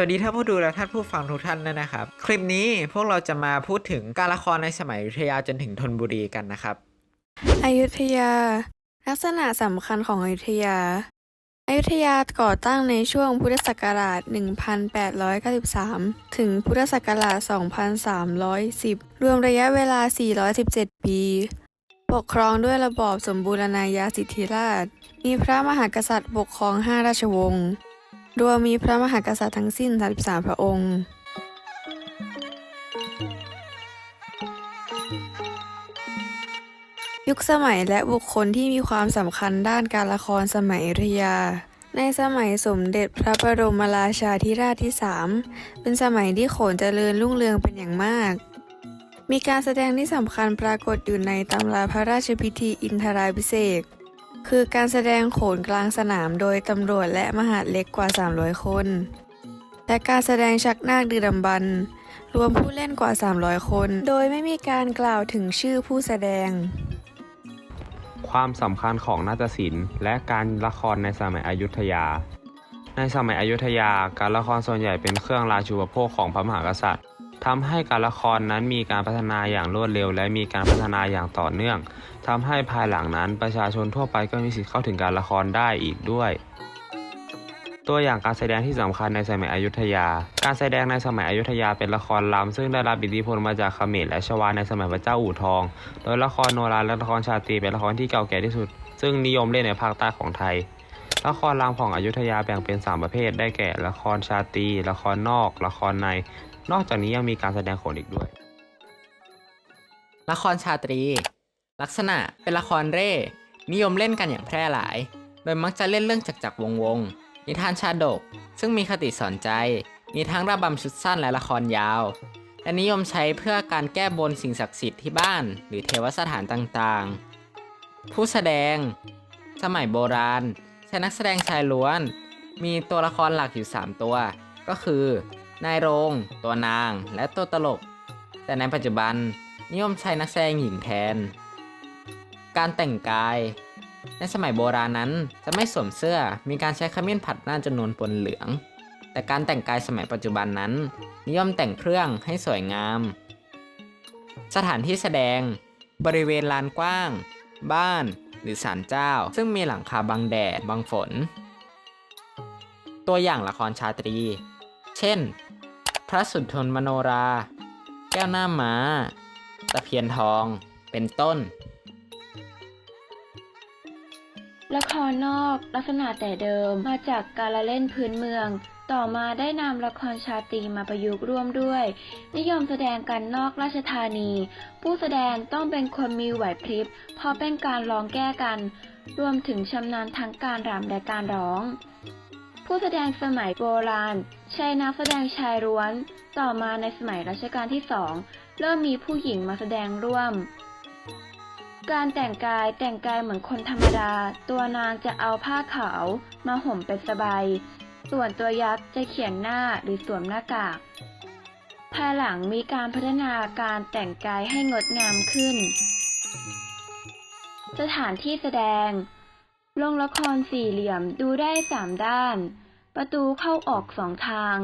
วัสดีท่านผู้ดูและท่านผู้ฟังทุกท่านด้วยนะครับ คลิปนี้พวกเราจะมาพูดถึงการละครในสมัยอยุธยาจนถึงธนบุรีกันนะครับ อยุธยา ลักษณะสำคัญของอยุธยา อยุธยาก่อตั้งในช่วงพุทธศักราช 1893 ถึงพุทธศักราช 2310 รวมระยะเวลา 417 ปี ปกครองด้วยระบอบสมบูรณาญาสิทธิราช มีพระมหากษัตริย์ปกครอง 5 ราชวงศ์ รวมมีพระมหากษัตริย์ทั้งสิ้น 33 พระองค์ยุคสมัยและบุคคลที่มีความสำคัญด้านการละครสมัยอยุธยา ในสมัยสมเด็จพระบรมราชาธิราชที่สามเป็นสมัยที่โขนเจริญรุ่งเรืองเป็นอย่างมาก มีการแสดงที่สำคัญปรากฏอยู่ในตำราพระราชพิธีอินทราภิเศษ คือการแสดงโขนกลางสนามโดยตำรวจและมหาดเล็กกว่า 300 คน และการแสดงชักนาคดือดำบรรพ์รวมผู้เล่นกว่า 300 คน โดยไม่มีการกล่าวถึงชื่อผู้แสดง ความสำคัญของนาฏศิลป์และการละครในสมัยอยุธยา ในสมัยอยุธยา การละครส่วนใหญ่เป็นเครื่องราชูปโภคของพระมหากษัตริย์ทำให้การละครนั้นมีการพัฒนาอย่างรวดเร็ว และมีการพัฒนาอย่างต่อเนื่อง ทำให้ภายหลังนั้นประชาชนทั่วไปก็มีสิทธิ์เข้าถึงการละครได้อีกด้วย ตัวอย่างการแสดงที่สำคัญในสมัยอยุธยา การแสดงในสมัยอยุธยาเป็นละครลำซึ่งได้รับอิทธิพลมาจากเขมรและชวาในสมัยพระเจ้าอู่ทอง โดยละครโนราและละครชาตรีเป็นละครที่เก่าแก่ที่สุด ซึ่งนิยมเล่นในภาคใต้ของไทย ละครรำของอยุธยาแบ่งเป็น 3 ประเภท ได้แก่ละครชาตรีละครนอก ละครใน นอกจากนี้ยังมีการแสดงโขนอีกด้วย ละครชาตรี ลักษณะเป็นละครเร่ นิยมเล่นกันอย่างแพร่หลาย โดยมักจะเล่นเรื่องจักรจักวงศ์วง นิทานชาดก ซึ่งมีคติสอนใจ มีทั้งระบำชุดสั้นและละครยาว และนิยมใช้เพื่อการแก้บนสิ่งศักดิ์สิทธิ์ที่บ้าน หรือเทวสถานต่างๆ ผู้แสดง สมัยโบราณ ใช้นักแสดงชายล้วน มีตัวละครหลักอยู่ 3 ตัว ก็คือ นายโรง ตัวนาง และตัวตลก แต่ในปัจจุบันนิยมใช้นักแสดงหญิงแทน การแต่งกาย ในสมัยโบราณนั้นจะไม่สวมเสื้อมีการใช้ขมิ้นผัดหน้าจำนวนปนเหลือง แต่การแต่งกายสมัยปัจจุบันนั้น นิยมแต่งเครื่องให้สวยงาม สถานที่แสดง บริเวณลานกว้าง บ้าน หรือศาลเจ้า ซึ่งมีหลังคาบังแดดบังฝน ตัวอย่างละครชาตรี เช่น พระสุนทรมโนรา แก้วหน้าม้าตะเพียนทองเป็นต้น รนอกลักษณะแต่เดิมมาจากการละเล่นพื้นเมือง ต่อมาได้นำละครชาตรีมาประยุกต์ร่วมด้วย นิยมแสดงกันนอกราชธานี ผู้แสดงต้องเป็นคนมีไหวพริบ เพราะเป็นการร้องแก้กัน รวมถึงชำนาญทั้งการรำและการร้อง ผู้แสดงสมัยโบราณ ใช้นักแสดงชายล้วน ต่อมาในสมัยรัชกาลที่สองเริ่มมีผู้หญิงมาแสดงร่วม การแต่งกายแต่งกายเหมือนคนธรรมดา ตัวนางจะเอาผ้าขาวมาห่มเป็นสบาย ส่วนตัวยักษ์จะเขียนหน้าหรือสวมหน้ากาก ภายหลังมีการพัฒนาการแต่งกายให้งดงามขึ้น สถานที่แสดง โรงละครสี่เหลี่ยมดูได้สามด้าน ประตูเข้าออกสองทาง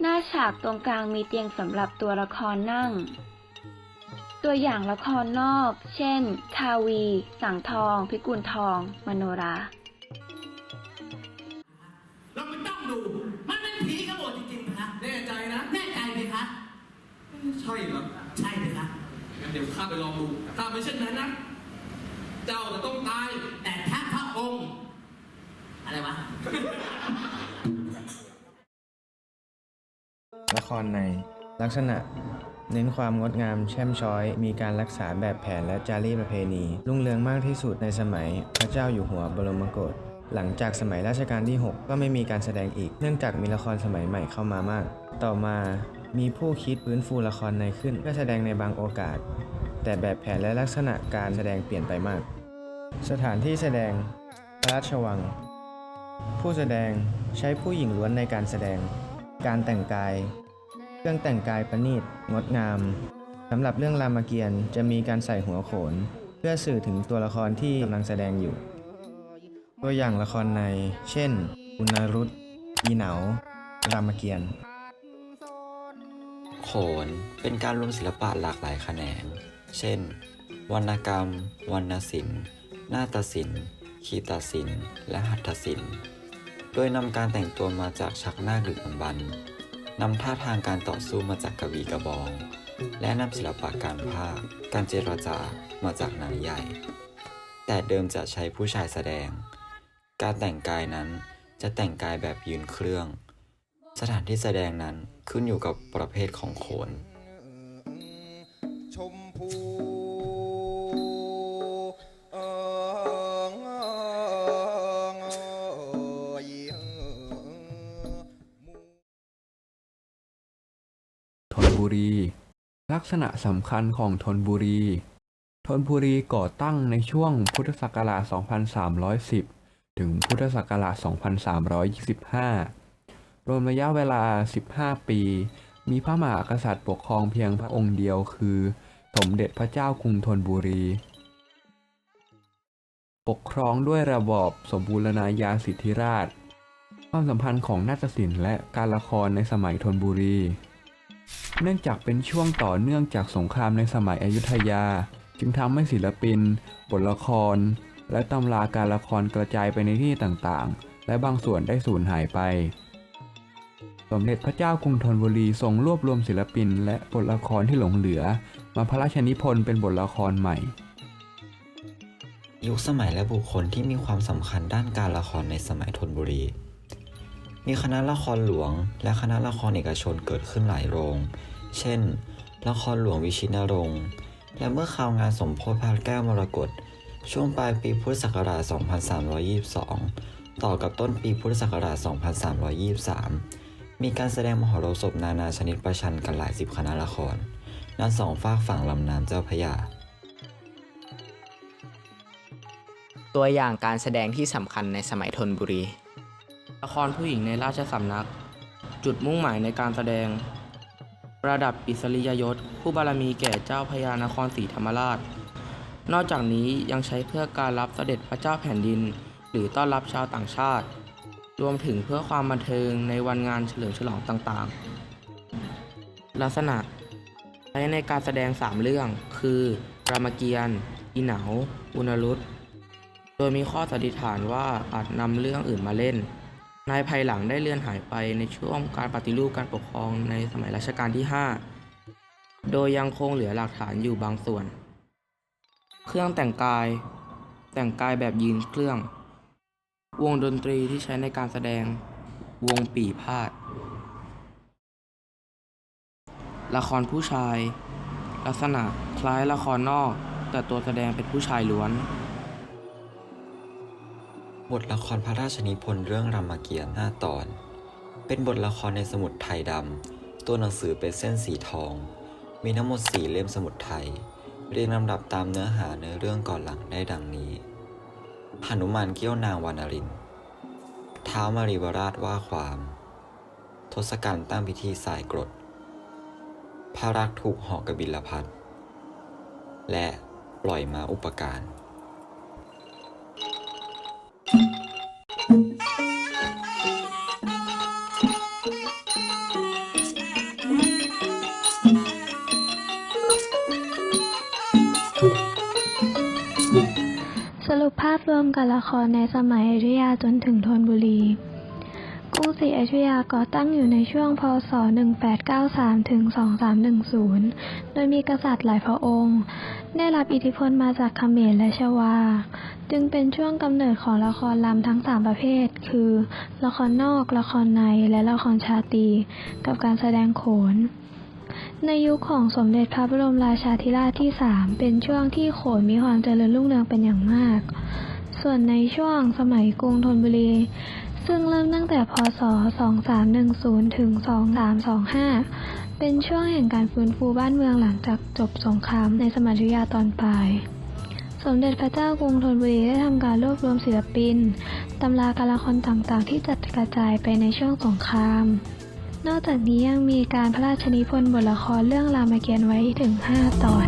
หน้าฉากตรงกลางมีเตียงสำหรับตัวละครนั่ง ตัวอย่างละครนอก เช่น คาวี สังทอง พิกุลทอง มโนรา เราไปต้องดู มันเป็นผีกระโดดจริงๆนะคะแน่ใจนะ แน่ใจไหมคะ ใช่เหรอใช่ไหมคะงั้นเดี๋ยวข้าไปลองดู ถ้าไม่เช่นนั้นนะ เจ้าจะต้องตาย แต่ถ้าพระองค์ อะไรวะ ละครในลักษณะ เน้นความงดงามแช่มช้อย มีการรักษาแบบแผนและจารีตประเพณี รุ่งเรืองมากที่สุดในสมัยพระเจ้าอยู่หัวบรมโกศหลังจากสมัยรัชกาลที่ 6 ก็ไม่มีการแสดงอีก เนื่องจากมีละครสมัยใหม่เข้ามามาก ต่อมามีผู้คิดฟื้นฟูละครในขึ้นเพื่อแสดงในบางโอกาส แต่แบบแผนและลักษณะการแสดงเปลี่ยนไปมาก สถานที่แสดงพระราชวัง ผู้แสดงใช้ผู้หญิงล้วนในการแสดง การแต่งกาย เครื่องแต่งกายประณีตงดงามสำหรับเรื่องรามเกียรติ์จะมีการใส่หัวโขน เพื่อสื่อถึงตัวละครที่กำลังแสดงอยู่ ตัวอย่างละครใน เช่น อุณารุตอีเหนารามเกียรติ์โขนเป็นการรวมศิลปะหลากหลายแขนง เช่น วรรณกรรม วรรณศิลป์ นาฏศิลป์คีตศิลป์ และหัตถศิลป์ โดยนำการแต่งตัวมาจากชักนาคหรือบำบัน นำท่าทางการต่อสู้มาจากกวีกระบอง และนำศิลปะการพากการเจรจามาจากหนังใหญ่ แต่เดิมจะใช้ผู้ชายแสดง การแต่งกายนั้นจะแต่งกายแบบยืนเครื่อง สถานที่แสดงนั้นขึ้นอยู่กับประเภทของโขน ลักษณะสำคัญของธนบุรีธนบุรีก่อตั้งในช่วงพุทธศักราช 2310 ถึงพุทธศักราช 2325 รวมระยะเวลา 15 ปี มีพระมหากษัตริย์ปกครองเพียงพระองค์เดียวคือ สมเด็จพระเจ้ากรุงธนบุรี ปกครองด้วยระบอบสมบูรณาญาสิทธิราช ความสัมพันธ์ของนาฏศิลป์และการละครในสมัยธนบุรี เนื่องจากเป็นช่วงต่อเนื่องจากสงครามในสมัยอยุธยา จึงทำให้ศิลปิน บทละคร และตำราการละครกระจายไปในที่ต่างๆ และบางส่วนได้สูญหายไป สมเด็จพระเจ้ากรุงธนบุรีทรงรวบรวมศิลปิน และบทละครที่หลงเหลือ มาพระราชนิพนธ์เป็นบทละครใหม่ ยุคสมัยและบุคคลที่มีความสำคัญด้านการละครในสมัยธนบุรี มีคณะละครหลวง และคณะละครเอกชนเกิดขึ้นหลายโรง เช่น ละครหลวงวิชิตนรงค์และเมื่อข่าวงานสมโพธิพระแก้วมรกตช่วงปลายปีพุทธศักราช 2322 ต่อกับต้นปีพุทธศักราช 2323 มีการแสดงมหรสพนานาชนิดประชันกันหลายสิบคณะละครณสองฝากฝั่งลำน้ำเจ้าพระยา ตัวอย่างการแสดงที่สำคัญในสมัยธนบุรี ละครผู้หญิงในราชสำนัก จุดมุ่งหมายในการแสดง ประดับอิสริยยศ ผู้บารมีแก่เจ้าพญานครศรีธรรมราช นอกจากนี้ยังใช้เพื่อการรับเสด็จพระเจ้าแผ่นดิน หรือต้อนรับชาวต่างชาติ รวมถึงเพื่อความบันเทิงในวันงานเฉลิมฉลองต่างๆ ลักษณะใช้ในการแสดง 3 เรื่อง คือรามเกียรติ์อีเหนา อุณรุตโดยมีข้อสันนิษฐานว่าอาจนำเรื่องอื่นมาเล่น ในภายหลังได้เลื่อนหายไปในช่วงการปฏิรูปการปกครองในสมัยรัชกาลที่ 5 โดยยังคงเหลือหลักฐานอยู่บางส่วน เครื่องแต่งกาย แต่งกายแบบยืนเครื่อง วงดนตรีที่ใช้ในการแสดง วงปีพาด ละครผู้ชาย ลักษณะคล้ายละครนอก แต่ตัวแสดงเป็นผู้ชายล้วน บทละครพระราชนิพนธ์เรื่องรามเกียรติ์5ตอน เป็นบทละครในสมุดไทยดำ ตัวหนังสือเป็นเส้นสีทอง มีทั้งหมดสี่เล่มสมุดไทย เรียงลำดับตามเนื้อหาในเรื่องก่อนหลังได้ดังนี้หนุมานเกี้ยวนางวรรณรินท้าวมารีวราชว่าความ ทศกัณฐ์ตั้งพิธีสายกรดพระรักถูกหอกกบิลพัทและปล่อยมาอุปการ รุปภาพรวมการละครในสมัยอยุธยาจนถึงธนบุรี กรุงศรีอยุธยาก่อตั้งอยู่ในช่วงพศ 1893 ถึง 2310 โดยมีกษัตริย์หลายพระองค์ ได้รับอิทธิพลมาจากเขมรและชวา จึงเป็นช่วงกำเนิดของละครลำทั้ง3ประเภท คือ ละครนอก ละครใน และละครชาตี กับการแสดงโขน ในยุคของสมเด็จพระบรมราชาธิราชที่ 3 เป็นช่วงที่โขนมีความเจริญรุ่งเรืองเป็นอย่างมาก ส่วนในช่วงสมัยกรุงธนบุรี ซึ่งเริ่มตั้งแต่พศ 2310 ถึง 2325 เป็นช่วงแห่งการฟื้นฟูบ้านเมืองหลังจากจบสงครามในสมัยยุยาตอนปลาย สมเด็จพระเจ้ากรุงธนบุรีได้ทำการรวบรวมศิลปิน ตำราการละครต่างๆ ที่จัดกระจายไปในช่วงสงคราม นอกจากนี้ยังมีการพระราชนิพนธ์บทละครเรื่องรามเกียรติ์ไว้ถึง 5 ตอน